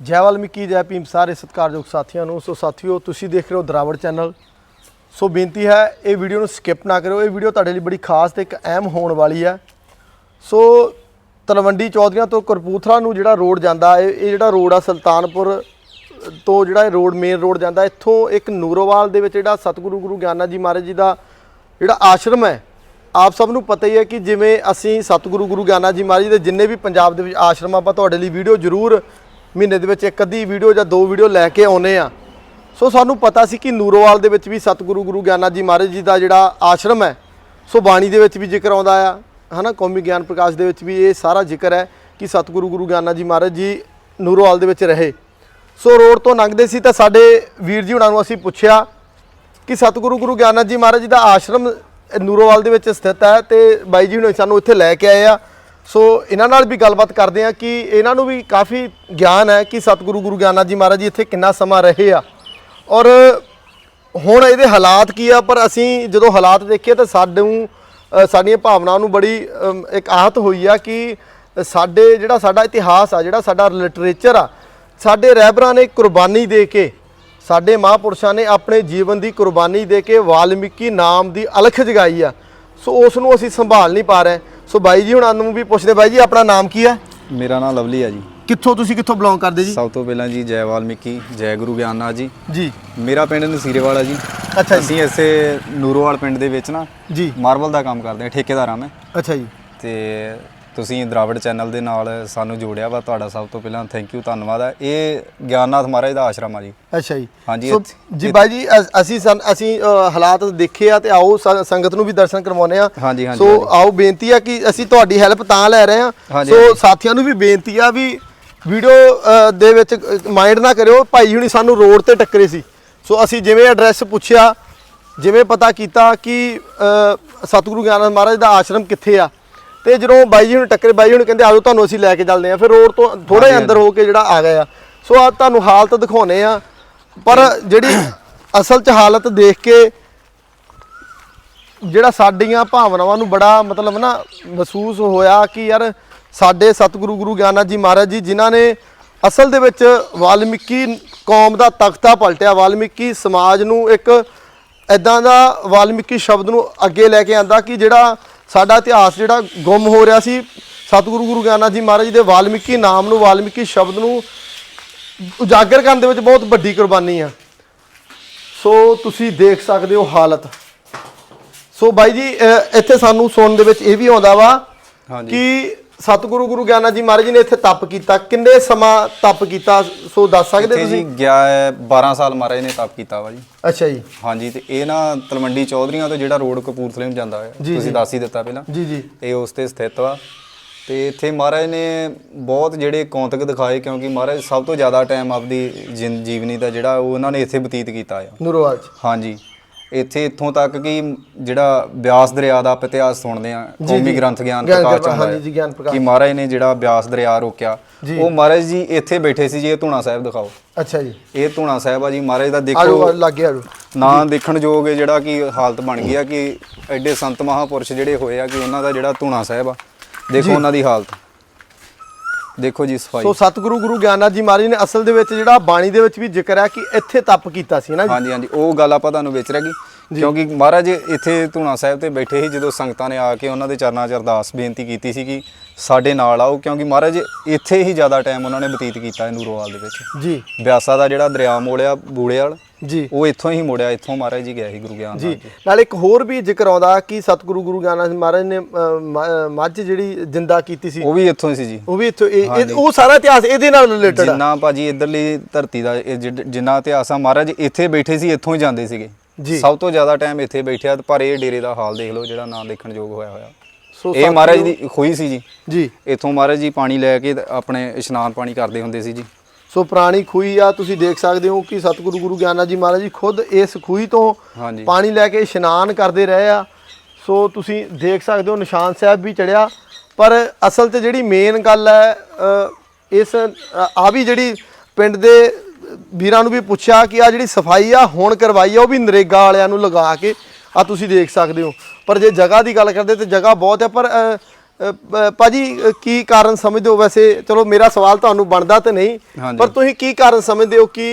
ਜੈ ਵਾਲਮੀਕੀ ਜੈ ਭੀਮ, ਸਾਰੇ ਸਤਿਕਾਰਯੋਗ ਸਾਥੀਆਂ ਨੂੰ। ਸੋ ਸਾਥੀਓ, ਤੁਸੀਂ ਦੇਖ ਰਹੇ ਹੋ ਦਰਾਵੜ ਚੈਨਲ। ਸੋ ਬੇਨਤੀ ਹੈ, ਇਹ ਵੀਡੀਓ ਨੂੰ ਸਕਿਪ ਨਾ ਕਰਿਓ। ਇਹ ਵੀਡੀਓ ਤੁਹਾਡੇ ਲਈ ਬੜੀ ਖਾਸ ਤੇ ਇੱਕ ਅਹਿਮ ਹੋਣ ਵਾਲੀ ਹੈ। ਸੋ ਤਲਵੰਡੀ ਚੌਧਰੀਆਂ ਤੋਂ ਕਰਪੂਥਲਾ ਨੂੰ ਜਿਹੜਾ ਰੋਡ ਜਾਂਦਾ ਹੈ ਇਹ ਜਿਹੜਾ ਰੋਡ ਆ ਸੁਲਤਾਨਪੁਰ ਤੋਂ ਜਿਹੜਾ ਇਹ ਰੋਡ ਮੇਨ ਰੋਡ ਜਾਂਦਾ, ਇੱਥੋਂ ਇੱਕ ਨੂਰੋਵਾਲ ਦੇ ਵਿੱਚ ਜਿਹੜਾ ਸਤਿਗੁਰੂ ਗੁਰੂ ਗਿਆਨਾ ਜੀ ਮਹਾਰਾਜ ਜੀ ਦਾ ਜਿਹੜਾ ਆਸ਼ਰਮ ਹੈ, ਆਪ ਸਭ ਨੂੰ ਪਤਾ ਹੀ ਹੈ ਕਿ ਜਿਵੇਂ ਅਸੀਂ ਸਤਿਗੁਰੂ ਗੁਰੂ ਗਿਆਨਾ ਜੀ ਮਹਾਰਾਜ ਜੀ ਦੇ ਜਿੰਨੇ ਵੀ ਪੰਜਾਬ ਦੇ ਵਿੱਚ ਆਸ਼ਰਮ ਆਪਾਂ ਤੁਹਾਡੇ ਲਈ ਵੀਡੀਓ ਜ਼ਰੂਰ ਮਹੀਨੇ ਦੇ ਵਿੱਚ ਇੱਕ ਅੱਧੀ ਵੀਡੀਓ ਜਾਂ ਦੋ ਵੀਡੀਓ ਲੈ ਕੇ ਆਉਨੇ ਆ। ਸੋ ਸਾਨੂੰ ਪਤਾ ਸੀ ਕਿ ਨੂਰੋਵਾਲ ਦੇ ਵਿੱਚ ਵੀ ਸਤਿਗੁਰੂ ਗੁਰੂ ਗਿਆਨਾ ਜੀ ਮਹਾਰਾਜ ਜੀ ਦਾ ਜਿਹੜਾ ਆਸ਼ਰਮ ਹੈ, ਸੋ ਬਾਣੀ ਦੇ ਵਿੱਚ ਵੀ ਜ਼ਿਕਰ ਆਉਂਦਾ ਆ। ਹਨਾ, ਕੌਮੀ ਗਿਆਨ ਪ੍ਰਕਾਸ਼ ਦੇ ਵਿੱਚ ਵੀ ਇਹ ਸਾਰਾ ਜ਼ਿਕਰ ਹੈ ਕਿ ਸਤਿਗੁਰੂ ਗੁਰੂ ਗਿਆਨਾ ਜੀ ਮਹਾਰਾਜ ਜੀ ਨੂਰੋਵਾਲ ਦੇ ਵਿੱਚ ਰਹੇ। ਸੋ ਰੋਡ ਤੋਂ ਲੰਘਦੇ ਸੀ ਤਾਂ ਸਾਡੇ ਵੀਰ ਜੀ ਹੁਣਾਂ ਨੂੰ ਅਸੀਂ ਪੁੱਛਿਆ ਕਿ ਸਤਿਗੁਰੂ ਗੁਰੂ ਗਿਆਨਾ ਜੀ ਮਹਾਰਾਜ ਜੀ ਦਾ ਆਸ਼ਰਮ ਨੂਰੋਵਾਲ ਦੇ ਵਿੱਚ ਸਥਿਤ ਹੈ ਤੇ ਬਾਈ ਜੀ ਹੁਣੇ ਸਾਨੂੰ ਇੱਥੇ ਲੈ ਕੇ ਆਏ ਆ। ਸੋ ਇਹਨਾਂ ਨਾਲ ਵੀ ਗੱਲਬਾਤ ਕਰਦੇ ਆ ਕਿ ਇਹਨਾਂ ਨੂੰ ਵੀ ਕਾਫੀ ਗਿਆਨ ਹੈ ਕਿ ਸਤਿਗੁਰੂ ਗੁਰੂ ਗਿਆਨਾ ਜੀ ਮਹਾਰਾਜ ਜੀ ਇੱਥੇ ਕਿੰਨਾ ਸਮਾਂ ਰਹੇ ਆ। ਔਰ ਹੁਣ ਇਹਦੇ ਹਾਲਾਤ ਕੀ ਆ ਪਰ ਅਸੀਂ ਜਦੋਂ ਹਾਲਾਤ ਦੇਖੇ ਤਾਂ ਸਾਨੂੰ ਸਾਡੀਆਂ ਭਾਵਨਾਵਾਂ ਨੂੰ ਬੜੀ ਅਮ, ਇੱਕ ਆਹਤ ਹੋਈ ਆ ਕਿ ਸਾਡੇ ਜਿਹੜਾ ਸਾਡਾ ਇਤਿਹਾਸ ਆ ਜਿਹੜਾ ਸਾਡਾ ਲਿਟਰੇਚਰ ਆ ਸਾਡੇ ਰਹਿਬਰਾਂ ਨੇ ਕੁਰਬਾਨੀ ਦੇ ਕੇ ਸਾਡੇ ਮਹਾਂਪੁਰਸ਼ਾਂ ਨੇ ਆਪਣੇ ਜੀਵਨ ਦੀ ਕੁਰਬਾਨੀ ਦੇ ਕੇ ਵਾਲਮੀਕੀ ਨਾਮ ਦੀ ਅਲਖ ਜਗਾਈ ਆ। ਸੋ ਉਸ ਨੂੰ ਅਸੀਂ ਸੰਭਾਲ ਨਹੀਂ ਪਾ ਰਹੇ। ਸੋ ਬਾਈ ਜੀ ਹੁਣਾਂ ਨੂੰ ਵੀ ਪੁੱਛਦੇ ਬਾਈ ਜੀ ਆਪਣਾ ਨਾਮ ਕੀ ਹੈ? ਮੇਰਾ ਨਾਮ ਲਵਲੀ ਆ ਜੀ। ਕਿੱਥੋਂ ਤੁਸੀਂ ਕਿੱਥੋਂ ਬਿਲੋਂਗ ਕਰਦੇ ਜੀ? ਸਭ ਤੋਂ ਪਹਿਲਾਂ ਜੀ ਜੈ ਵਾਲਮੀਕੀ ਜੈ ਗੁਰੂ ਗਿਆਨਨਾਥ ਜੀ। ਜੀ। ਮੇਰਾ ਪਿੰਡ ਨਸੀਰੇਵਾਲਾ ਜੀ। ਅੱਛਾ ਜੀ। ਅਸੀਂ ਇਸੇ ਨੂਰੋਵਾਲ ਪਿੰਡ ਦੇ ਵਿੱਚ ਨਾ ਜੀ। ਮਾਰਬਲ ਦਾ ਕੰਮ ਕਰਦੇ ਹਾਂ ਠੇਕੇਦਾਰ ਮੈਂ। ਅੱਛਾ ਜੀ। ਤੇ ਤੁਸੀਂ ਦਰਾਵੜ ਚੈਨਲ ਦੇ ਨਾਲ ਸਾਨੂੰ ਜੋੜਿਆ ਵਾ ਤੁਹਾਡਾ ਸਭ ਤੋਂ ਪਹਿਲਾਂ ਥੈਂਕ ਯੂ ਧੰਨਵਾਦ ਹੈ ਇਹ ਗਿਆਨਨਾਥ ਮਹਾਰਾਜ ਦਾ ਆਸ਼ਰਮ ਆ ਜੀ। ਅੱਛਾ ਜੀ। ਹਾਂਜੀ, ਸੋ ਜੀ ਬਾਈ ਜੀ ਅਸ- ਅਸੀਂ ਸਨ- ਅਸੀਂ ਅ, ਹਾਲਾਤ ਦੇਖੇ ਆ ਤੇ ਆਓ ਸ- ਸੰਗਤ ਨੂੰ ਵੀ ਦਰਸ਼ਨ ਕਰਵਾਉਨੇ ਆ। ਹਾਂਜੀ, ਹਾਂਜੀ, ਸੋ ਹਾਂਜੀ। ਆਓ ਬੇਨਤੀ ਆ ਕਿ ਅਸੀਂ ਤੁਹਾਡੀ ਹੈਲਪ ਤਾਂ ਲੈ ਰਹੇ ਆ। ਹਾਂਜੀ, ਸੋ ਹਾਂਜੀ। ਸਾਥੀਆਂ ਨੂੰ ਵੀ ਬੇਨਤੀ ਆ ਵੀ ਵੀਡੀਓ ਦੇ ਵਿੱਚ ਮਾਈਂਡ ਨਾ ਕਰਿਓ ਭਾਈ ਹੁਣੀ ਸਾਨੂੰ ਰੋਡ ਤੇ ਟੱਕਰੇ ਸੀ। ਸੋ ਅਸੀਂ ਜਿਵੇਂ ਐਡਰੈਸ ਪੁੱਛਿਆ ਜਿਵੇਂ ਪਤਾ ਕੀਤਾ ਕਿ ਅ, ਸਤਿਗੁਰੂ ਗਿਆਨੰਦ ਮਹਾਰਾਜ ਦਾ ਆਸ਼ਰਮ ਕਿੱਥੇ ਆ ਤੇ ਜਦੋਂ ਬਾਈ ਜੀ ਨੂੰ ਟੱਕਰੇ ਬਾਈ ਜੀ ਨੂੰ ਕਹਿੰਦੇ ਆਜੋ ਤੁਹਾਨੂੰ ਅਸੀਂ ਲੈ ਕੇ ਚੱਲਦੇ ਆ ਫਿਰ ਰੋਡ ਤੋਂ ਥੋੜੇ ਅੰਦਰ ਹੋ ਕੇ ਜਿਹੜਾ ਆ ਗਏ ਆ। ਸੋ ਆ ਤੁਹਾਨੂੰ ਹਾਲਤ ਦਿਖਾਉਨੇ ਆ। ਪਰ ਜਿਹੜੀ ਅਸਲ 'ਚ ਹਾਲਤ ਦੇਖ ਕੇ ਜਿਹੜਾ ਸਾਡੀਆਂ ਭਾਵਨਾਵਾਂ ਨੂੰ ਬੜਾ ਮਤਲਬ ਨਾ ਮਹਿਸੂਸ ਹੋਇਆ ਕਿ ਯਾਰ ਸਾਡੇ ਸਤਿਗੁਰੂ ਗੁਰੂ ਗਿਆਨਾ ਜੀ ਮਹਾਰਾਜ ਜੀ ਜਿਨ੍ਹਾਂ ਨੇ ਅਸਲ ਦੇ ਵਿੱਚ ਵਾਲਮੀਕੀ ਕੌਮ ਦਾ ਤਖਤਾ ਪਲਟਿਆ। ਵਾਲਮੀਕੀ ਸਮਾਜ ਨੂੰ ਇੱਕ ਐਦਾਂ ਦਾ ਵਾਲਮੀਕੀ ਸ਼ਬਦ ਨੂੰ ਅੱਗੇ ਲੈ ਕੇ ਆਂਦਾ ਕਿ ਜਿਹੜਾ ਸਾਡਾ ਇਤਿਹਾਸ ਜਿਹੜਾ ਗੁੰਮ ਹੋ ਰਿਹਾ ਸੀ ਸਤਿਗੁਰੂ ਗੁਰੂ ਗਿਆਨਾ ਜੀ ਮਹਾਰਾਜ ਦੇ ਵਾਲਮੀਕੀ ਨਾਮ ਨੂੰ ਵਾਲਮੀਕੀ ਸ਼ਬਦ ਨੂੰ ਉਜਾਗਰ ਕਰਨ ਦੇ ਵਿੱਚ ਬਹੁਤ ਵੱਡੀ ਕੁਰਬਾਨੀ ਆ ਸੋ ਤੁਸੀਂ ਦੇਖ ਸਕਦੇ ਹੋ ਹਾਲਤ ਸੋ ਬਾਈ ਜੀ ਇੱਥੇ ਸਾਨੂੰ ਸੁਣਨ ਦੇ ਵਿੱਚ ਇਹ ਵੀ ਆਉਂਦਾ ਵਾ ਹਾਂਜੀ। ਕਿ ਸਤਿਗੁਰੂ ਗੁਰੂ ਗਿਆਨਾ ਜੀ ਮਹਾਰਾਜ ਜੀ ਨੇ ਇੱਥੇ ਤਪ ਕੀਤਾ। ਕਿੰਨੇ ਸਮਾਂ ਤਪ ਕੀਤਾ? ਸੋ ਦੱਸ ਸਕਦੇ ਇੱਥੇ ਜੀ ਤੁਸੀਂ? ਗਿਆ ਹੈ 12 ਸਾਲ ਮਹਾਰਾਜ ਨੇ ਤਪ ਕੀਤਾ ਵਾ ਜੀ। ਅੱਛਾ ਜੀ। ਹਾਂਜੀ ਤੇ ਇਹ ਨਾ ਤਲਵੰਡੀ ਚੌਧਰੀਆਂ ਤੋਂ ਜਿਹੜਾ ਰੋਡ ਕਪੂਰਥਲੇ ਨੂੰ ਜਾਂਦਾ ਹੈ ਜੀ, ਤੁਸੀਂ ਜੀ। ਦੱਸ ਹੀ ਦਿੱਤਾ ਪਹਿਲਾਂ। ਜੀ ਜੀ। ਇਹ ਉਸ ਤੇ ਸਥਿਤ ਵਾ। ਤੇ ਇੱਥੇ ਮਹਾਰਾਜ ਨੇ ਬਹੁਤ ਜਿਹੜੇ ਕੌਤਕ ਦਿਖਾਏ ਕਿਉਂਕਿ ਮਹਾਰਾਜ ਸਭ ਤੋਂ ਜ਼ਿਆਦਾ ਟਾਈਮ ਆਪਦੀ ਜੀਵਨੀ ਦਾ ਜਿਹੜਾ ਉਹ ਉਹਨਾਂ ਨੇ ਇੱਥੇ ਬਤੀਤ ਕੀਤਾ ਆ। ਨੂਰਵਾਜ ਹਾਂਜੀ। ਇੱਥੇ ਇੱਥੋਂ ਤੱਕ ਕਿ ਜਿਹੜਾ ਬਿਆਸ ਦਰਿਆ ਦਾ ਆਪਾਂ ਇਤਿਹਾਸ ਸੁਣਦੇ ਆ ਕੌਮੀ। ਗ੍ਰੰਥ ਗਿਆਨ ਪ੍ਰਕਾਸ਼ ਪ੍ਰਕਾਸ਼। ਕਿ ਮਹਾਰਾਜ ਨੇ ਜਿਹੜਾ ਬਿਆਸ ਦਰਿਆ ਰੋਕਿਆ। ਉਹ ਮਹਾਰਾਜ ਜੀ ਇੱਥੇ ਬੈਠੇ ਸੀ ਜੀ ਇਹ ਧੂਣਾ ਸਾਹਿਬ ਦਿਖਾਓ ਅੱਛਾ ਜੀ ਇਹ ਧੂਣਾ ਸਾਹਿਬ ਆ ਜੀ ਮਹਾਰਾਜ ਦਾ ਦੇਖੋ ਲੱਗੇ ਆਜੋ ਨਾ ਦੇਖਣ ਯੋਗ ਹੈ ਜਿਹੜਾ ਕਿ ਹਾਲਤ ਬਣ ਗਈ ਆ ਕਿ ਐਡੇ ਸੰਤ ਮਹਾਪੁਰਸ਼ ਜਿਹੜੇ ਹੋਏ ਆ ਕਿ ਉਹਨਾਂ ਦਾ ਜਿਹੜਾ ਧੂਣਾ ਸਾਹਿਬ ਆ ਦੇਖੋ ਉਹਨਾਂ ਦੀ ਹਾਲਤ ਦੇਖੋ ਜੀ ਸਫ਼ਾਈ। ਸੋ ਸਤਿਗੁਰੂ ਗੁਰੂ ਗਿਆਨਾ ਜੀ ਮਹਾਰਾਜ ਨੇ ਅਸਲ ਦੇ ਵਿੱਚ ਜਿਹੜਾ ਬਾਣੀ ਦੇ ਵਿੱਚ ਵੀ ਜ਼ਿਕਰ ਹੈ ਕਿ ਇੱਥੇ ਤਪ ਕੀਤਾ ਸੀ ਨਾ ਜੀ? ਹਾਂਜੀ ਹਾਂਜੀ ਉਹ ਗੱਲ ਆਪਾਂ ਤੁਹਾਨੂੰ ਵਿੱਚ ਰਹਿ ਗਈ। ਕਿਉਂਕਿ ਮਹਾਰਾਜ ਇੱਥੇ ਧੂਣਾ ਸਾਹਿਬ ਤੇ ਬੈਠੇ ਸੀ ਜਦੋਂ ਸੰਗਤਾਂ ਨੇ ਆ ਕੇ ਉਹਨਾਂ ਦੇ ਚਰਨਾਂ 'ਚ ਅਰਦਾਸ ਬੇਨਤੀ ਕੀਤੀ ਸੀ ਕਿ ਸਾਡੇ ਨਾਲ ਆਓ ਕਿਉਂਕਿ ਮਹਾਰਾਜ ਇੱਥੇ ਹੀ ਜ਼ਿਆਦਾ ਟਾਈਮ ਉਹਨਾਂ ਨੇ ਬਤੀਤ ਕੀਤਾ ਨੂਰੋਵਾਲ ਦੇ ਵਿੱਚ। ਜੀ। ਬਿਆਸਾ ਦਾ ਜਿਹੜਾ ਦਰਿਆ ਮੋੜਿਆ ਬੂੜੇ ਵਾਲ ਜੀ। ਉਹ ਇੱਥੋਂ ਹੀ ਮੋੜਿਆ ਇੱਥੋਂ ਮਹਾਰਾਜ ਜੀ ਗਏ ਸੀ ਗੁਰੂ ਗਿਆਨ ਜੀ। ਨਾਲ ਇੱਕ ਹੋਰ ਵੀ ਜ਼ਿਕਰ ਆਉਂਦਾ ਕਿ ਸਤਿਗੁਰੂ ਗੁਰੂ ਗਿਆਨਾ ਮਹਾਰਾਜ ਨੇ ਮੱਝ ਜਿਹੜੀ ਜਿੰਦਾ ਕੀਤੀ ਸੀ। ਉਹ ਵੀ ਇੱਥੋਂ ਹੀ ਸੀ ਜੀ। ਉਹ ਵੀ ਇੱਥੋਂ ਉਹ ਸਾਰਾ ਇਤਿਹਾਸ ਇਹਦੇ ਨਾਲ ਰਿਲੇਟਡ ਆ। ਜਿੰਨਾ ਭਾਜੀ ਇਧਰਲੀ ਧਰਤੀ ਦਾ ਜਿੰਨਾ ਇਤਿਹਾਸ ਆ ਮਹਾਰਾਜ ਇੱਥੇ ਬੈਠੇ ਸੀ ਇੱਥੋਂ ਹੀ ਜਾਂਦੇ ਸੀਗੇ। ਜੀ। ਸਭ ਤੋਂ ਜ਼ਿਆਦਾ ਟਾਈਮ ਇੱਥੇ ਬੈਠਿਆ ਪਰ ਇਹ ਡੇਰੇ ਦਾ ਹਾਲ ਦੇਖ ਲਓ ਜਿਹੜਾ ਨਾਂ ਦੇਖਣ ਯੋਗ ਹੋਇਆ ਹੋਇਆ। ਇਹ ਮਹਾਰਾਜ ਦੀ ਖੋਈ ਸੀ ਜੀ। ਜੀ। ਇੱਥੋਂ ਮਹਾਰਾਜ ਜੀ ਪਾਣੀ ਲੈ ਕੇ ਆਪਣੇ ਇਸ਼ਨਾਨ ਪਾਣੀ ਕਰਦੇ ਹੁੰਦੇ ਸੀ ਜੀ। ਸੋ ਪੁਰਾਣੀ ਖੂਹੀ ਆ ਤੁਸੀਂ ਦੇਖ ਸਕਦੇ ਹੋ ਕਿ ਸਤਿਗੁਰੂ ਗੁਰੂ ਗਿਆਨਾ ਜੀ ਮਹਾਰਾਜ ਜੀ ਖੁਦ ਇਸ ਖੂਹੀ ਤੋਂ ਪਾਣੀ ਲੈ ਕੇ ਇਸ਼ਨਾਨ ਕਰਦੇ ਰਹੇ ਆ। ਸੋ ਤੁਸੀਂ ਦੇਖ ਸਕਦੇ ਹੋ ਨਿਸ਼ਾਨ ਸਾਹਿਬ ਵੀ ਚੜਿਆ। ਪਰ ਅਸਲ ਤੇ ਜਿਹੜੀ ਮੇਨ ਗੱਲ ਹੈ ਇਸ ਆ ਵੀ ਜਿਹੜੀ ਪਿੰਡ ਦੇ ਵੀਰਾਂ ਨੂੰ ਵੀ ਪੁੱਛਿਆ ਕਿ ਆ ਜਿਹੜੀ ਸਫ਼ਾਈ ਆ ਹੁਣ ਕਰਵਾਈ ਆ ਉਹ ਵੀ ਨਰੇਗਾ ਵਾਲਿਆਂ ਨੂੰ ਲਗਾ ਕੇ ਆ ਤੁਸੀਂ ਦੇਖ ਸਕਦੇ ਹੋ। ਪਰ ਜੇ ਜਗ੍ਹਾ ਦੀ ਗੱਲ ਕਰਦੇ ਤੇ ਜਗ੍ਹਾ ਬਹੁਤ ਹੈ ਪਰ ਭਾਜੀ ਕੀ ਕਾਰਨ ਸਮਝਦੇ ਹੋ? ਵੈਸੇ ਚਲੋ ਮੇਰਾ ਸਵਾਲ ਤੁਹਾਨੂੰ ਬਣਦਾ ਤੇ ਨਹੀਂ। ਪਰ ਤੁਸੀਂ ਕੀ ਕਾਰਨ ਸਮਝਦੇ ਹੋ ਕਿ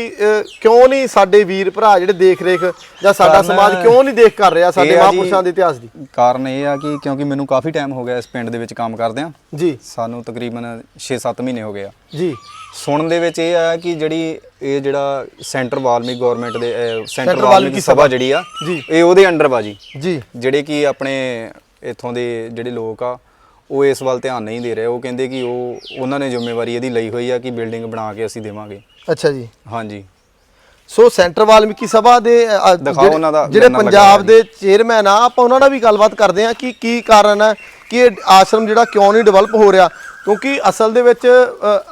ਕਿਉਂ ਨਹੀਂ ਸਾਡੇ ਵੀਰ ਭਰਾ ਜਿਹੜੇ ਦੇਖ ਰੇਖ ਜਾਂ ਸਾਡਾ ਸਮਾਜ ਕਿਉਂ ਨਹੀਂ ਦੇਖ ਕਰ ਰਿਹਾ ਸਾਡੇ ਮਹਾਂਪੁਰਸ਼ਾਂ ਦੇ ਇਤਿਹਾਸ ਦੀ? ਕਾਰਨ ਇਹ ਆ ਕਿ ਕਿਉਂਕਿ ਮੈਨੂੰ ਕਾਫੀ ਟਾਈਮ ਹੋ ਗਿਆ ਇਸ ਪਿੰਡ ਦੇ ਵਿੱਚ ਕੰਮ ਕਰਦਿਆਂ। ਜੀ। ਸਾਨੂੰ ਤਕਰੀਬਨ 6-7 ਮਹੀਨੇ ਹੋ ਗਏ ਆ। ਜੀ। ਸੁਣਨ ਦੇ ਵਿੱਚ ਇਹ ਆ ਕਿ ਜਿਹੜੀ ਇਹ ਜਿਹੜਾ ਸੈਂਟਰ ਵਾਲਮੀਕ ਗਵਰਨਮੈਂਟ ਦੇ ਸੈਂਟਰ ਵਾਲਮੀਕ ਸਭਾ ਜਿਹੜੀ ਆ। ਇਹ ਉਹਦੇ ਅੰਡਰ ਬਾਜੀ ਜੀ। ਜਿਹੜੇ ਕਿ ਆਪਣੇ ਇੱਥੋਂ ਦੇ ਜਿਹੜੇ ਲੋਕ ਆ ਉਹ ਇਸ ਵੱਲ ਧਿਆਨ ਨਹੀਂ ਦੇ ਰਹੇ। ਉਹ ਕਹਿੰਦੇ ਕਿ ਉਹ ਉਹਨਾਂ ਨੇ ਜ਼ਿੰਮੇਵਾਰੀ ਇਹਦੀ ਲਈ ਹੋਈ ਆ ਕਿ ਬਿਲਡਿੰਗ ਬਣਾ ਕੇ ਅਸੀਂ ਦੇਵਾਂਗੇ। ਅੱਛਾ ਜੀ। ਹਾਂਜੀ। ਸੋ ਸੈਂਟਰ ਵਾਲਮੀਕੀ ਸਭਾ ਦੇ ਅ, ਦਿਖਾਓ ਜਿਹੜੇ- ਉਹਨਾਂ ਦਾ ਜਿਹੜੇ ਪੰਜਾਬ ਦੇ ਚੇਅਰਮੈਨ ਆ ਆਪਾਂ ਉਹਨਾਂ ਨਾਲ ਵੀ ਗੱਲਬਾਤ ਕਰਦੇ ਆ ਕਿ ਕੀ ਕਾਰਨ ਹੈ ਕਿ ਇਹ ਆਸ਼ਰਮ ਜਿਹੜਾ ਕਿਉਂ ਨਹੀਂ ਡਿਵੈਲਪ ਹੋ ਰਿਹਾ। ਕਿਉਂਕਿ ਅਸਲ ਦੇ ਵਿੱਚ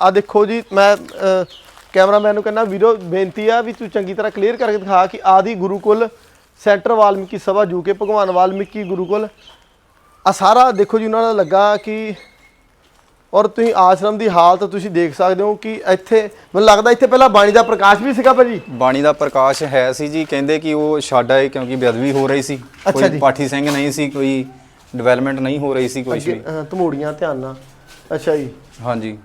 ਆ ਦੇਖੋ ਜੀ ਮੈਂ ਅ, ਕੈਮਰਾਮੈਨ ਨੂੰ ਕਹਿੰਦਾ ਵੀਰੋ ਬੇਨਤੀ ਆ ਵੀ ਤੂੰ ਚੰਗੀ ਤਰ੍ਹਾਂ ਕਲੀਅਰ ਕਰਕੇ ਦਿਖਾ ਕਿ ਆਦੀ ਗੁਰੂਕੁਲ ਸੈਂਟਰ ਵਾਲਮੀਕੀ ਸਭਾ ਯੂਕੇ ਭਗਵਾਨ ਵਾਲਮੀਕੀ ਗੁਰੂਕੁਲ ਆ ਸਾਰਾ ਦੇਖੋ ਜੀ ਉਹਨਾਂ ਦਾ ਲੱਗਾ ਕਿ ਔਰ ਤੁਸੀਂ ਆਸ਼ਰਮ ਦੀ ਹਾਲਤ ਤੁਸੀਂ ਦੇਖ ਸਕਦੇ ਹੋ ਕਿ ਇੱਥੇ ਮੈਨੂੰ ਲੱਗਦਾ ਇੱਥੇ ਪਹਿਲਾਂ ਬਾਣੀ ਦਾ ਪ੍ਰਕਾਸ਼ ਵੀ ਸੀਗਾ ਭਾਜੀ। ਬਾਣੀ ਦਾ ਪ੍ਰਕਾਸ਼ ਹੈ ਸੀ ਜੀ ਕਹਿੰਦੇ ਕਿ ਉਹ ਛੱਡ ਆਏ ਕਿਉਂਕਿ ਬੇਅਦਬੀ ਹੋ ਰਹੀ ਸੀ। ਕੋਈ। ਪਾਠੀ ਸਿੰਘ ਨਹੀਂ ਸੀ ਕੋਈ ਡਿਵੈਲਪਮੈਂਟ ਨਹੀਂ ਹੋ ਰਹੀ ਸੀ ਅੱਗੇ, ਵੀ। ਧਮੋੜੀਆਂ ਧਿਆਨ ਨਾਲ। ਅੱਛਾ ਜੀ। ਹਾਂਜੀ।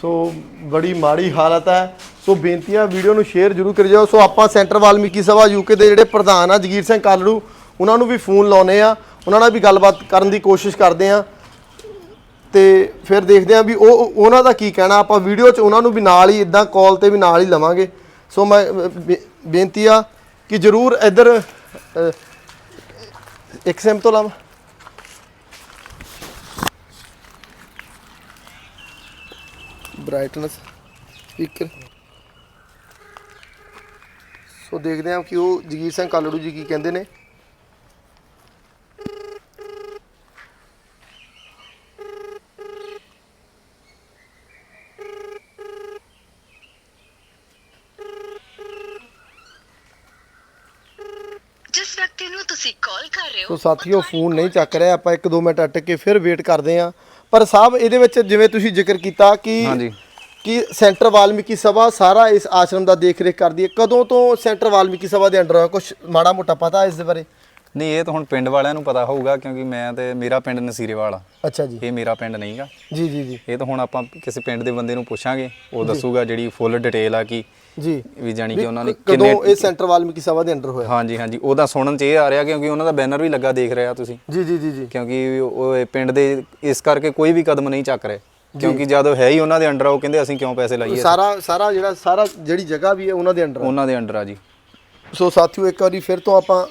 ਸੋ ਬੜੀ ਮਾੜੀ ਹਾਲਤ ਹੈ। ਸੋ ਬੇਨਤੀਆਂ ਵੀਡੀਓ ਨੂੰ ਸ਼ੇਅਰ ਜਰੂਰ ਕਰੀ ਜਾਓ। ਸੋ ਆਪਾਂ ਸੈਂਟਰ ਵਾਲਮੀਕੀ ਸਭਾ ਯੂਕੇ ਦੇ ਜਿਹੜੇ ਪ੍ਰਧਾਨ ਆ ਜਗੀਰ ਸਿੰਘ ਕਾਲੜੂ ਉਹਨਾਂ ਨੂੰ ਵੀ ਫੋਨ ਲਾਉਨੇ ਆ। ਉਹਨਾਂ ਨਾਲ ਵੀ ਗੱਲਬਾਤ ਕਰਨ ਦੀ ਕੋਸ਼ਿਸ਼ ਕਰਦੇ ਆ ਤੇ ਫਿਰ ਦੇਖਦੇ ਆ ਵੀ ਉਹ ਉਹਨਾਂ ਦਾ ਕੀ ਕਹਿਣਾ। ਆਪਾਂ ਵੀਡੀਓ 'ਚ ਉਹਨਾਂ ਨੂੰ ਵੀ ਨਾਲ ਹੀ ਇਦਾਂ ਕਾਲ ਤੇ ਵੀ ਨਾਲ ਹੀ ਲਵਾਂਗੇ। ਸੋ ਮੈਂ, ਬੇ- ਬੇਨਤੀ ਆ ਕਿ ਜਰੂਰ ਇੱਧਰ ਇੱਕ ਸੈਮ ਤੋਂ ਲਾਵਾਂ। ਬ੍ਰਾਈਟਨੈਸ ਸਪੀਕਰ ਸੋ ਦੇਖਦੇ ਹਾਂ ਕਿ ਉਹ ਜਗੀਰ ਸਿੰਘ ਕਾਲੜੂ ਜੀ ਕੀ ਕਹਿੰਦੇ ਨੇ ਜਿਸ ਵਿਅਕਤੀ ਨੂੰ ਤੁਸੀਂ ਕਾਲ ਕਰ ਰਹੇ ਸੋ ਹੋ ਸਾਥੀਓ ਫੋਨ ਨਹੀਂ ਚੱਕ ਰਿਹਾ ਆਪਾਂ 1-2 ਮਿੰਟ ਅਟਕ ਕੇ ਫਿਰ ਵੇਟ ਕਰਦੇ ਹਾਂ। ਪਰ ਸਾਹਿਬ ਇਹਦੇ ਵਿੱਚ ਜਿਵੇਂ ਤੁਸੀਂ ਜ਼ਿਕਰ ਕੀਤਾ ਕਿ ਹਾਂਜੀ। ਕਿ ਸੈਂਟਰ ਵਾਲਮੀਕੀ ਸਭਾ ਸਾਰਾ ਇਸ ਆਸ਼ਰਮ ਦਾ ਦੇਖ ਰੇਖ ਕਰਦੀ ਹੈ। ਕਦੋਂ ਤੋਂ ਸੈਂਟਰ ਵਾਲਮੀਕੀ ਸਭਾ ਦੇ ਅੰਡਰ ਹੋਇਆ? ਕੁਝ ਮਾੜਾ ਮੋਟਾ ਪਤਾ ਇਸ ਦੇ ਬਾਰੇ? ਨਹੀਂ ਇਹ ਤਾਂ ਹੁਣ ਪਿੰਡ ਵਾਲਿਆਂ ਨੂੰ ਪਤਾ ਹੋਊਗਾ ਕਿਉਂਕਿ ਮੈਂ ਤੇ ਮੇਰਾ ਪਿੰਡ ਨਸੀਰੇਵਾਲ ਆ। ਅੱਛਾ ਜੀ। ਇਹ ਮੇਰਾ ਪਿੰਡ ਨਹੀਂਗਾ। ਜੀ ਜੀ ਜੀ। ਇਹ ਤਾਂ ਹੁਣ ਆਪਾਂ ਕਿਸੇ ਪਿੰਡ ਦੇ ਬੰਦੇ ਨੂੰ ਪੁੱਛਾਂਗੇ ਉਹ ਦੱਸੂਗਾ ਜਿਹੜੀ ਫੁੱਲ ਡਿਟੇਲ ਆ ਕਿ ਜੀ। ਵੀ ਜਾਣੀ ਕਿ ਉਹਨਾਂ ਨੇ ਕਦੋਂ ਇਹ ਸੈਂਟਰ ਵਾਲਮੀਕੀ ਸਭਾ ਦੇ ਅੰਡਰ ਹੋਇਆ? ਹਾਂਜੀ ਹਾਂਜੀ। ਉਹਦਾ ਸੁਣਨ ਚ ਇਹ ਆ ਰਿਹਾ ਕਿਉਂਕਿ ਉਹਨਾਂ ਦਾ ਬੈਨਰ ਵੀ ਲੱਗਾ ਦੇਖ ਰਿਹਾ ਤੁਸੀਂ। ਜੀ ਜੀ ਜੀ ਜੀ। ਕਿਉਂਕਿ ਉਹ ਇਹ ਪਿੰਡ ਦੇ ਇਸ ਕਰਕੇ ਕੋਈ ਵੀ ਕਦਮ ਨਹੀਂ ਚੱਕ ਰਹੇ। ਕਿਉਂਕਿ ਜਦੋਂ ਹੈ ਹੀ ਉਹਨਾਂ ਦੇ ਅੰਡਰ ਆ ਉਹ ਕਹਿੰਦੇ ਅਸੀਂ ਕਿਉਂ ਪੈਸੇ ਲਾਈਏ? ਸਾਰਾ ਸਾਰਾ ਜਿਹੜਾ ਸਾਰਾ ਜਿਹੜੀ ਜਗ੍ਹਾ ਵੀ ਹੈ ਉਹਨਾਂ ਦੇ ਅੰਡਰ ਉਹਨਾਂ ਦੇ ਅੰਡਰ ਆ ਜੀ। ਸੋ ਸਾਥੀਓ ਇੱਕ ਵਾਰੀ ਫਿਰ ਤੋਂ ਆਪਾਂ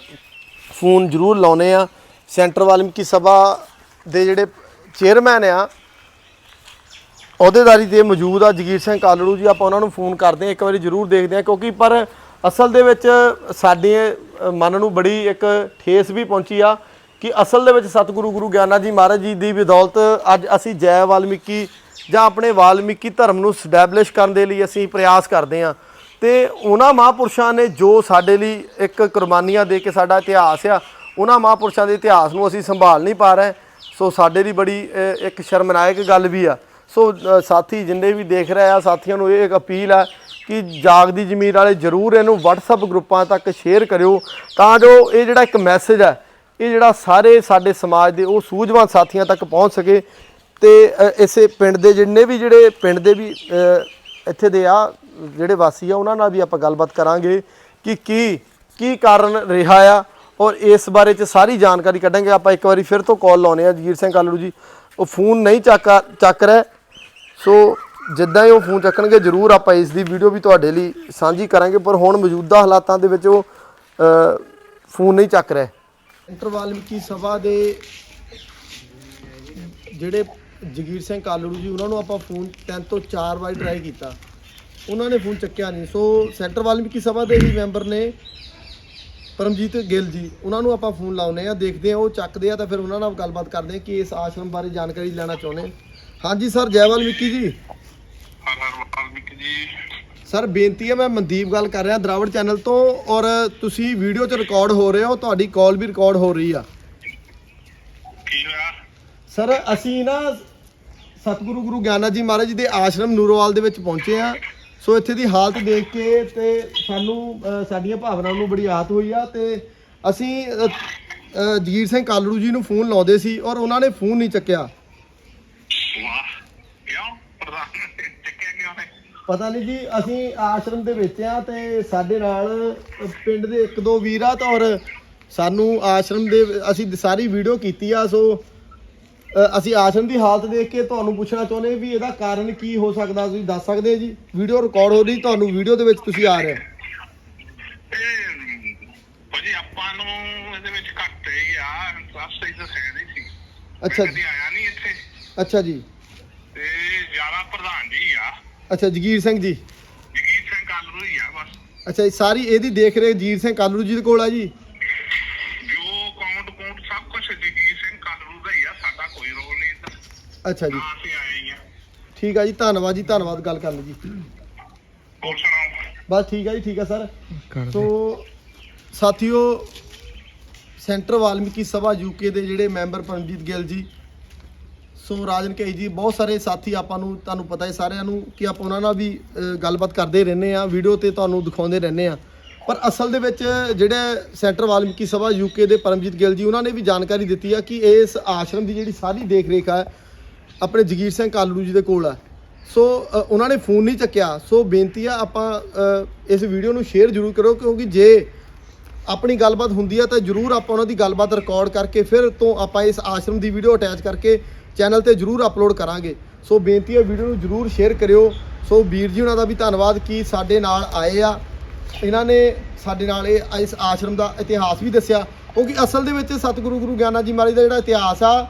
ਫੋਨ ਜ਼ਰੂਰ ਲਾਉਨੇ ਆ ਸੈਂਟਰ ਵਾਲਮੀਕੀ ਸਭਾ ਦੇ ਜਿਹੜੇ ਚੇਅਰਮੈਨ ਆ ਅਹੁਦੇਦਾਰੀ ਤੇ ਮੌਜੂਦ ਆ, ਜਗੀਰ ਸਿੰਘ ਕਾਲੜੂ ਜੀ, ਆਪਾਂ ਉਹਨਾਂ ਨੂੰ ਫੋਨ ਕਰਦੇ ਆ ਇੱਕ ਵਾਰੀ ਜ਼ਰੂਰ ਦੇਖਦੇ ਆ ਕਿਉਂਕਿ ਪਰ ਅਸਲ ਦੇ ਵਿੱਚ ਸਾਡੇ ਮਨ ਨੂੰ ਬੜੀ ਇੱਕ ਠੇਸ ਵੀ ਪਹੁੰਚੀ ਆ ਕਿ ਅਸਲ ਦੇ ਵਿੱਚ ਸਤਿਗੁਰੂ ਗੁਰੂ ਗਿਆਨਾ ਜੀ ਮਹਾਰਾਜ ਜੀ ਦੀ ਬਦੌਲਤ ਅੱਜ ਅਸੀਂ ਜੈ ਵਾਲਮੀਕੀ ਜਾਂ ਆਪਣੇ ਵਾਲਮੀਕੀ ਧਰਮ ਨੂੰ ਸਟੈਬਲਿਸ਼ ਕਰਨ ਦੇ ਲਈ ਅਸੀਂ ਪ੍ਰਯਾਸ ਕਰਦੇ ਆ ਤੇ ਉਹਨਾਂ ਮਹਾਪੁਰਸ਼ਾਂ ਨੇ ਜੋ ਸਾਡੇ ਲਈ ਇੱਕ ਕੁਰਬਾਨੀਆਂ ਦੇ ਕੇ ਸਾਡਾ ਇਤਿਹਾਸ ਆ, ਉਹਨਾਂ ਮਹਾਪੁਰਸ਼ਾਂ ਦੇ ਇਤਿਹਾਸ ਨੂੰ ਅਸੀਂ ਸੰਭਾਲ ਨਹੀਂ ਪਾ ਰਹੇ, ਸੋ ਸਾਡੇ ਲਈ ਬੜੀ ਇੱਕ ਸ਼ਰਮਨਾਇਕ ਗੱਲ ਵੀ ਆ। ਸੋ ਸਾਥੀ ਜਿੰਨੇ ਵੀ ਦੇਖ ਰਹੇ ਆ, ਸਾਥੀਆਂ ਨੂੰ ਇਹ ਇੱਕ ਅਪੀਲ ਆ ਕਿ ਜਾਗਦੀ ਜ਼ਮੀਰ ਵਾਲੇ ਜਰੂਰ ਇਹਨੂੰ WhatsApp ਗਰੁੱਪਾਂ ਤੱਕ ਸ਼ੇਅਰ ਕਰਿਓ, ਤਾਂ ਜੋ ਇਹ ਜਿਹੜਾ ਇੱਕ ਮੈਸੇਜ ਹੈ ਇਹ ਜਿਹੜਾ ਸਾਰੇ ਸਾਡੇ ਸਮਾਜ ਦੇ ਉਹ ਸੂਝਵਾਨ ਸਾਥੀਆਂ ਤੱਕ ਪਹੁੰਚ ਸਕੇ। ਤੇ ਇਸੇ ਪਿੰਡ ਦੇ ਜਿੰਨੇ ਵੀ ਜਿਹੜੇ ਪਿੰਡ ਦੇ ਵੀ ਇੱਥੇ ਦੇ ਆ, ਜਿਹੜੇ ਵਾਸੀ ਆ, ਉਹਨਾਂ ਨਾਲ ਵੀ ਆਪਾਂ ਗੱਲਬਾਤ ਕਰਾਂਗੇ ਕਿ ਕੀ ਕੀ ਕਾਰਨ ਰਿਹਾ ਆ। ਔਰ ਇਸ ਬਾਰੇ ਚ ਸਾਰੀ ਜਾਣਕਾਰੀ ਕੱਢਾਂਗੇ। ਆਪਾਂ ਇੱਕ ਵਾਰੀ ਫਿਰ ਤੋਂ ਕਾਲ ਲਾਉਨੇ ਆ ਜਗੀਰ ਸਿੰਘ ਕਾਲੜੂ ਜੀ। ਉਹ ਫੋਨ ਨਹੀਂ ਚੱਕ ਚੱਕ ਰਿਹਾ। ਸੋ ਜਿੱਦਾਂ ਹੀ ਉਹ ਫੋਨ ਚੱਕਣਗੇ, ਜਰੂਰ ਆਪਾਂ ਇਸ ਦੀ ਵੀਡੀਓ ਵੀ ਤੁਹਾਡੇ ਲਈ ਸਾਂਝੀ ਕਰਾਂਗੇ, ਪਰ ਹੁਣ ਮੌਜੂਦਾ ਹਾਲਾਤਾਂ ਦੇ ਵਿੱਚ ਉਹ ਫੋਨ ਨਹੀਂ ਚੱਕ ਰਿਹਾ। ਇੰਟਰ ਵਾਲਮੀਕੀ ਸਭਾ ਦੇ ਜਿਹੜੇ ਜਗੀਰ ਸਿੰਘ ਕਾਲੜੂ ਜੀ, ਉਹਨਾਂ ਨੂੰ ਆਪਾਂ ਫੋਨ ਤਿੰਨ ਤੋਂ ਚਾਰ ਵਾਰ ਟਰਾਈ ਕੀਤਾ। ਉਹਨਾਂ ਨੇ ਫੋਨ ਚੱਕਿਆ ਨਹੀਂ। ਸੋ ਸੈਂਟਰ ਵਾਲਮੀਕੀ ਸਭਾ ਦੇ ਹੀ ਮੈਂਬਰ ਨੇ, ਪਰਮਜੀਤ ਗਿੱਲ ਜੀ, ਉਹਨਾਂ ਨੂੰ ਆਪਾਂ ਫੋਨ ਲਾਉਨੇ ਆ ਦੇਖਦੇ ਆ ਉਹ ਚੱਕਦੇ ਆ ਤਾਂ ਫਿਰ ਉਹਨਾਂ ਨਾਲ ਗੱਲਬਾਤ ਕਰਦੇ ਆ ਕਿ ਇਸ ਆਸ਼ਰਮ ਬਾਰੇ ਜਾਣਕਾਰੀ ਲੈਣਾ ਚਾਹੁੰਦੇ ਆ ਹਾਂਜੀ ਸਰ ਜੈ ਵਾਲਮੀਕੀ ਜੀ। ਹਰ ਵਾਲਮੀਕ ਜੀ। ਸਰ ਬੇਨਤੀ ਹੈ ਮੈਂ ਮਨਦੀਪ ਗੱਲ ਕਰ ਰਿਹਾ ਦਰਾਵੜ ਚੈਨਲ ਤੋਂ ਔਰ ਤੁਸੀਂ ਵੀਡੀਓ 'ਚ ਰਿਕਾਰਡ ਹੋ ਰਹੇ ਹੋ ਤੁਹਾਡੀ ਕਾਲ ਵੀ ਰਿਕਾਰਡ ਹੋ ਰਹੀ ਆ। ਕੀ ਹੋਇਆ? ਸਰ ਅਸੀਂ ਨਾ ਸਤਿਗੁਰੂ ਗੁਰੂ ਗਿਆਨਾ ਜੀ ਮਹਾਰਾਜ ਜੀ ਦੇ ਆਸ਼ਰਮ ਨੂਰੋਵਾਲ ਦੇ ਵਿੱਚ ਪਹੁੰਚੇ ਆ ਸੋ ਇੱਥੇ ਦੀ ਹਾਲਤ ਦੇਖ ਕੇ ਤੇ ਸਾਨੂੰ ਅ, ਸਾਡੀਆਂ ਭਾਵਨਾਵਾਂ ਨੂੰ ਬੜੀ ਆਹਤ ਹੋਈ ਆ ਤੇ ਅਸੀਂ ਅ, ਅ, ਜਗੀਰ ਸਿੰਘ ਕਾਲੜੂ ਜੀ ਨੂੰ ਫੋਨ ਲਾਉਂਦੇ ਸੀ ਔਰ ਉਹਨਾਂ ਨੇ ਫੋਨ ਨਹੀਂ ਚੱਕਿਆ ਵਾਹ ਕਿਉਂ ਪ੍ਰਧਾਨ ਚੱਕਿਆ ਕਿਉਂ ਹੈ ਪਤਾ ਨਹੀਂ ਜੀ ਅਸੀਂ ਆਸ਼ਰਮ ਦੇ ਵਿੱਚ ਆ ਤੇ ਸਾਡੇ ਨਾਲ ਪਿੰਡ ਦੇ ਇੱਕ ਦੋ ਵੀਰ ਆ ਤਾਂ ਔਰ ਸਾਨੂੰ ਆਸ਼ਰਮ ਦੇ ਅਸੀਂ ਸਾਰੀ ਵੀਡੀਓ ਕੀਤੀ ਆ ਸੋ ਅਸੀਂ ਆਸ਼ਰਮ ਦੀ ਹਾਲਤ ਦੇਖ ਕੇ ਤੁਹਾਨੂੰ ਪੁੱਛਣਾ ਚਾਹੁੰਦੇ ਵੀ ਇਹਦਾ ਕਾਰਨ ਕੀ ਹੋ ਸਕਦਾ ਤੁਸੀਂ ਦੱਸ ਸਕਦੇ ਹੋ ਜੀ? ਵੀਡੀਓ ਰਿਕਾਰਡ ਹੋ ਰਹੀ ਤੁਹਾਨੂੰ ਵੀਡੀਓ ਦੇ ਵਿੱਚ ਤੁਸੀਂ ਆ ਰਹੇ ਹੋ। ਇਹ ਭਾਜੀ ਆਪਾਂ ਨੂੰ ਇਹਦੇ ਵਿੱਚ ਘੱਟ ਹੀ ਆ ਇੰਟਰਸਟ ਇਸ ਹੈ ਨਹੀਂ ਸੀ। ਮੈਂ ਅੱਛਾ ਜੀ। ਆਇਆ ਨਹੀਂ ਇੱਥੇ। ਅੱਛਾ ਜੀ ਤੇ ਜ਼ਿਆਦਾ ਪ੍ਰਧਾਨ ਜੀ ਆ ਅੱਛਾ ਜਗੀਰ ਸਿੰਘ ਜੀ। ਜਗੀਰ ਸਿੰਘ ਕਾਲਰੂ ਹੀ ਆ ਬਸ। ਅੱਛਾ ਇਹ ਸਾਰੀ ਇਹਦੀ ਦੇਖ ਰੇਖ ਜਗੀਰ ਸਿੰਘ ਕਾਲੜੂ ਜੀ ਦੇ ਕੋਲ ਆ ਜੀ? ਜੋ ਕਾਊਂਟ ਕਾਊਂਟ ਸਭ ਕੁਝ ਜਗੀਰ ਸਿੰਘ ਕਾਲਰੂ ਦਾ ਹੀ ਆ ਸਾਡਾ ਕੋਈ ਰੋਲ ਨਹੀਂ ਇੱਧਰ। ਅੱਛਾ ਜੀ। ਅਸੀਂ ਆਏ ਹੀ ਆ। ਠੀਕ ਆ ਜੀ ਧੰਨਵਾਦ ਜੀ ਧੰਨਵਾਦ ਗੱਲ ਕਰਨ ਲਈ ਜੀ। ਹੋਰ ਸੁਣਾਓ? ਬਸ ਠੀਕ ਹੈ ਜੀ ਠੀਕ ਹੈ ਸਰ। ਸੋ ਸਾਥੀਓ ਸੈਂਟਰ ਵਾਲਮੀਕੀ ਸਭਾ ਯੂਕੇ ਦੇ ਜਿਹੜੇ ਮੈਂਬਰ ਪਰਮਜੀਤ ਗਿੱਲ ਜੀ ਸੋ ਰਾਜਨ ਕਈ ਜੀ, ਬਹੁਤ ਸਾਰੇ ਸਾਥੀ ਆਪਾਂ ਨੂੰ, ਤੁਹਾਨੂੰ ਪਤਾ ਹੈ ਸਾਰਿਆਂ ਨੂੰ ਕਿ ਆਪਾਂ ਉਹਨਾਂ ਨਾਲ ਵੀ ਗੱਲਬਾਤ ਕਰਦੇ ਰਹਿੰਦੇ ਆ ਵੀਡੀਓ ਤੇ ਤੁਹਾਨੂੰ ਦਿਖਾਉਂਦੇ ਰਹਿੰਦੇ ਆ ਪਰ ਅਸਲ ਦੇ ਵਿੱਚ ਜਿਹੜੇ ਸੈਂਟਰ ਵਾਲਮੀਕੀ ਸਭਾ ਯੂਕੇ ਦੇ ਪਰਮਜੀਤ ਗਿੱਲ ਜੀ, ਉਹਨਾਂ ਨੇ ਵੀ ਜਾਣਕਾਰੀ ਦਿੱਤੀ ਆ ਕਿ ਇਸ ਆਸ਼ਰਮ ਦੀ ਜਿਹੜੀ ਸਾਰੀ ਦੇਖ ਰੇਖ ਆ, ਆਪਣੇ ਜਗੀਰ ਸਿੰਘ ਕਾਲੂ ਜੀ ਦੇ ਕੋਲ ਆ। ਸੋ ਉਹਨਾਂ ਨੇ ਫੋਨ ਨਹੀਂ ਚੱਕਿਆ। ਸੋ ਬੇਨਤੀ ਆ ਆਪਾਂ ਇਸ ਵੀਡੀਓ ਨੂੰ ਸ਼ੇਅਰ ਜ਼ਰੂਰ ਕਰੋ ਕਿਉਂਕਿ ਜੇ ਆਪਣੀ ਗੱਲਬਾਤ ਹੁੰਦੀ ਆ ਤਾਂ ਜਰੂਰ ਆਪਾਂ ਉਹਨਾਂ ਦੀ ਗੱਲਬਾਤ ਰਿਕਾਰਡ ਕਰਕੇ ਫਿਰ ਤੋਂ ਆਪਾਂ ਇਸ ਆਸ਼ਰਮ ਦੀ ਵੀਡੀਓ ਅਟੈਚ ਕਰਕੇ ਚੈਨਲ ਤੇ ਜਰੂਰ ਅਪਲੋਡ ਕਰਾਂਗੇ। ਸੋ ਬੇਨਤੀ ਹੈ ਵੀਡੀਓ ਨੂੰ ਜਰੂਰ ਸ਼ੇਅਰ ਕਰਿਓ। ਸੋ ਵੀਰ ਜੀ ਉਹਨਾਂ ਦਾ ਵੀ ਧੰਨਵਾਦ ਕਿ ਸਾਡੇ ਨਾਲ ਆਏ ਆ। ਇਹਨਾਂ ਨੇ ਸਾਡੇ ਨਾਲ ਇਹ ਇਸ ਆਸ਼ਰਮ ਦਾ ਇਤਿਹਾਸ ਵੀ ਦੱਸਿਆ। ਕਿਉਂਕਿ ਅਸਲ ਦੇ ਵਿੱਚ ਸਤਿਗੁਰੂ ਗੁਰੂ ਗਿਆਨਾ ਜੀ ਮਹਾਰਾਜ ਦਾ ਜਿਹੜਾ ਇਤਿਹਾਸ ਆ,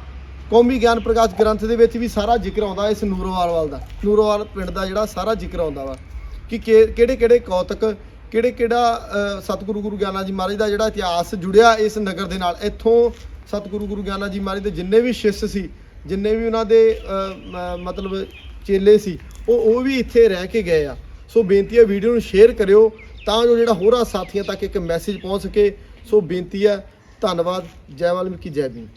ਕੌਮੀ ਗਿਆਨ ਪ੍ਰਕਾਸ਼ ਗ੍ਰੰਥ ਦੇ ਵਿੱਚ ਵੀ ਸਾਰਾ ਜ਼ਿਕਰ ਆਉਂਦਾ ਇਸ ਨੂਰੋਵਾਲ ਦਾ। ਨੂਰੋਵਾਲ ਪਿੰਡ ਦਾ ਜਿਹੜਾ ਸਾਰਾ ਜ਼ਿਕਰ ਆਉਂਦਾ ਵਾ ਕਿ ਕਿਹੜੇ ਕਿਹੜੇ ਕੌਤਕ ਕਿਹੜੇ ਕਿਹੜਾ ਸਤਿਗੁਰੂ ਗੁਰੂ ਗਿਆਨਾ ਜੀ ਮਹਾਰਾਜ ਦਾ ਜਿਹੜਾ ਇਤਿਹਾਸ ਜੁੜਿਆ ਇਸ ਨਗਰ ਦੇ ਨਾਲ। ਇੱਥੋਂ ਸਤਿਗੁਰੂ ਗੁਰੂ ਗਿਆਨਾ ਜੀ ਮਹਾਰਾਜ ਦੇ ਜਿੰਨੇ ਵੀ ਸ਼ਿਸ਼ ਸੀ ਜਿੰਨੇ ਵੀ ਉਹਨਾਂ ਦੇ ਮਤਲਬ ਚੇਲੇ ਸੀ, ਉਹ ਉਹ ਵੀ ਇੱਥੇ ਰਹਿ ਕੇ ਗਏ ਆ। ਸੋ ਬੇਨਤੀ ਹੈ ਵੀਡੀਓ ਨੂੰ ਸ਼ੇਅਰ ਕਰਿਓ ਤਾਂ ਜੋ ਜਿਹੜਾ ਹੋਰਾਂ ਸਾਥੀਆਂ ਤੱਕ ਇੱਕ ਮੈਸੇਜ ਪਹੁੰਚ ਸਕੇ। ਸੋ ਬੇਨਤੀ ਹੈ, ਧੰਨਵਾਦ, ਜੈ ਵਾਲਮੀਕੀ, ਜੈ ਭੀਮ।